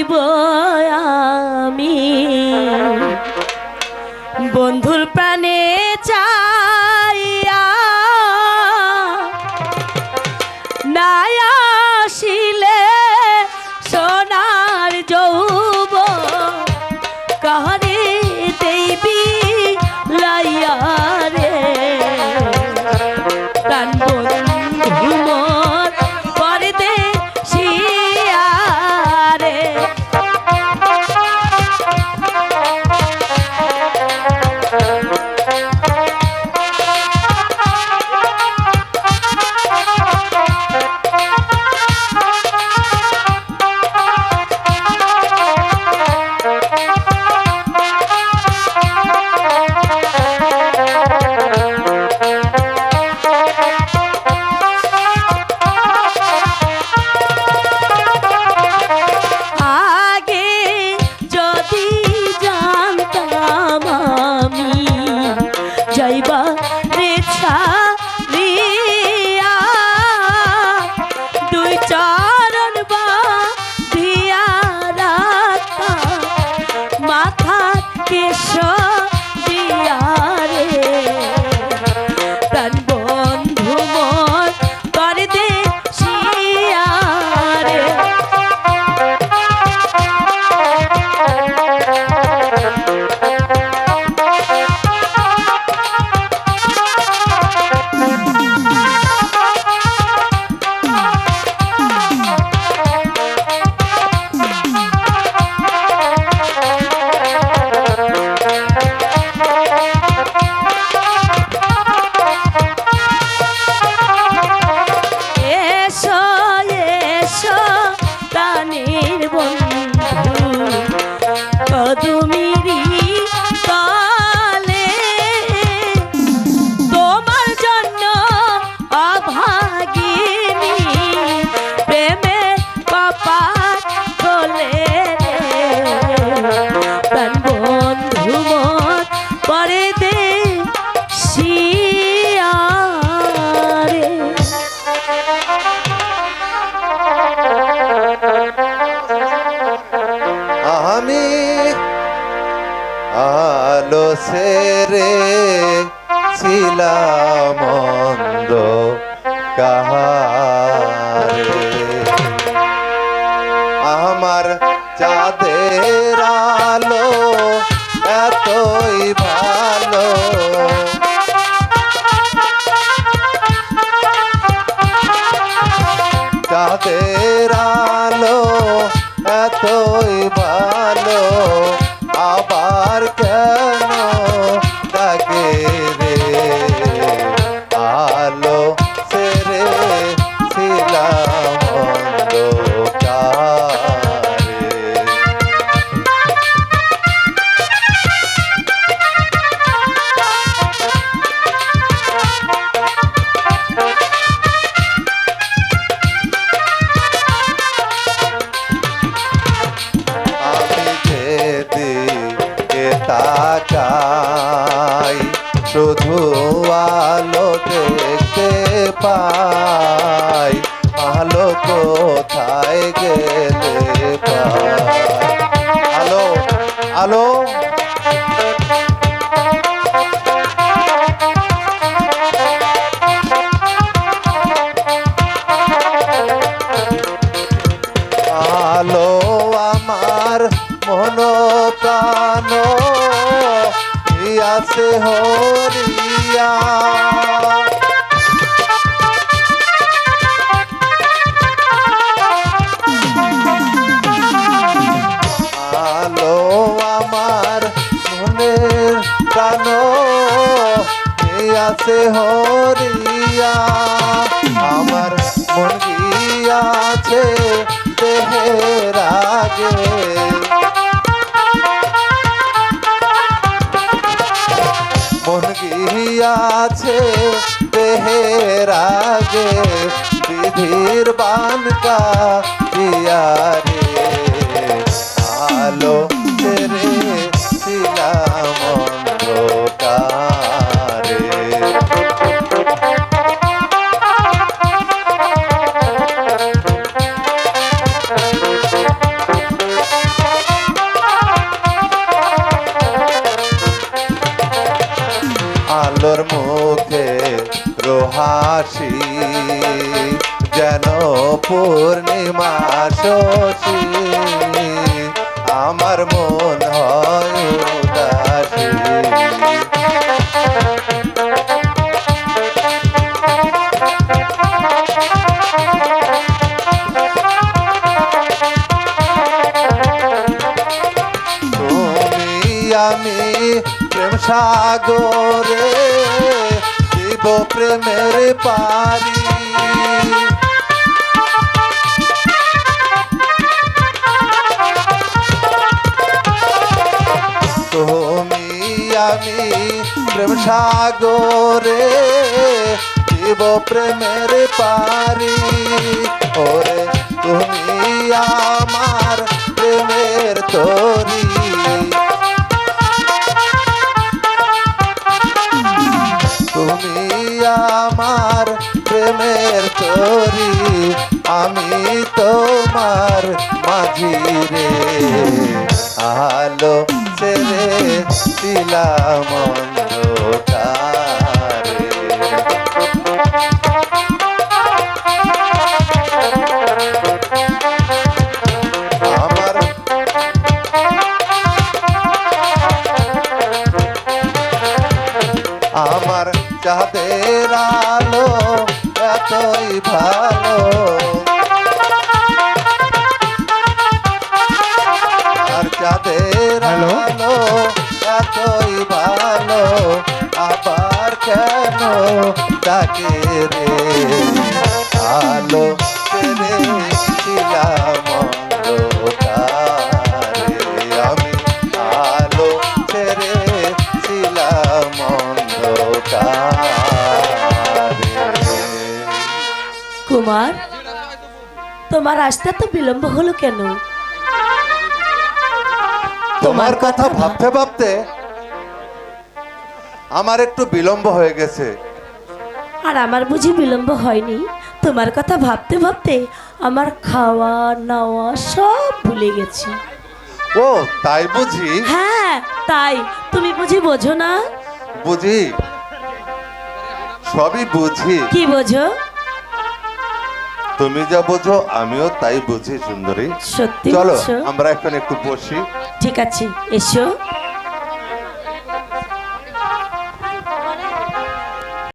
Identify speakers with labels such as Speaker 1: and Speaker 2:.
Speaker 1: দিব আমি। বন্ধুর প্রাণে
Speaker 2: সেরে শিলামন্দ মন্দ কাহারে। আমার চাঁদের আলো এতই ভালো। চাঁদের আলো এতই ভালো। হাতে হরিয়া। আলো আমার মনের প্রাণ আছে হরিয়া। আমার মন গিয়াছে দেহের আগে। আছে দেহের আগে বিধির বানকা দিয়ারে আলো তেরে যেন পূর্ণিমা শশী আমার মন হয় আমি প্রেম সাগরে দিব প্রেমের পারি তুমি আমি প্রেম সাগরে দিব প্রেমের পারি ওরে তুমি আমার প্রেমের তরি। আমার প্রেমের তরি আমি তোমার মাঝি রে। আলো ছেড়ে দিলাম এতই ভালো আর
Speaker 3: যাতে?
Speaker 2: আলো এতই ভালো আবার কেন ডাকে রে আলো ছেড়ে
Speaker 1: কুমার তোমার আসতে তো বিলম্ব হলো কেন?
Speaker 2: তোমার কথা ভাবতে ভাবতে আমার একটু বিলম্ব হয়ে গেছে।
Speaker 1: আর আমার বুঝি বিলম্ব হয়নি? তোমার কথা ভাবতে ভাবতে আমার খাওয়া নাওয়া সব ভুলে গেছি।
Speaker 2: ও তাই বুঝি?
Speaker 1: হ্যাঁ তাই। তুমি বুঝি বোঝো না?
Speaker 2: বুঝি। সবই বুঝি।
Speaker 1: কি বোঝো?
Speaker 2: তুমি যা বোঝো আমিও তাই বুঝি সুন্দরী।
Speaker 1: সত্যি
Speaker 2: চলো আমরা এখন একটু বসি।
Speaker 1: ঠিক আছে এসো।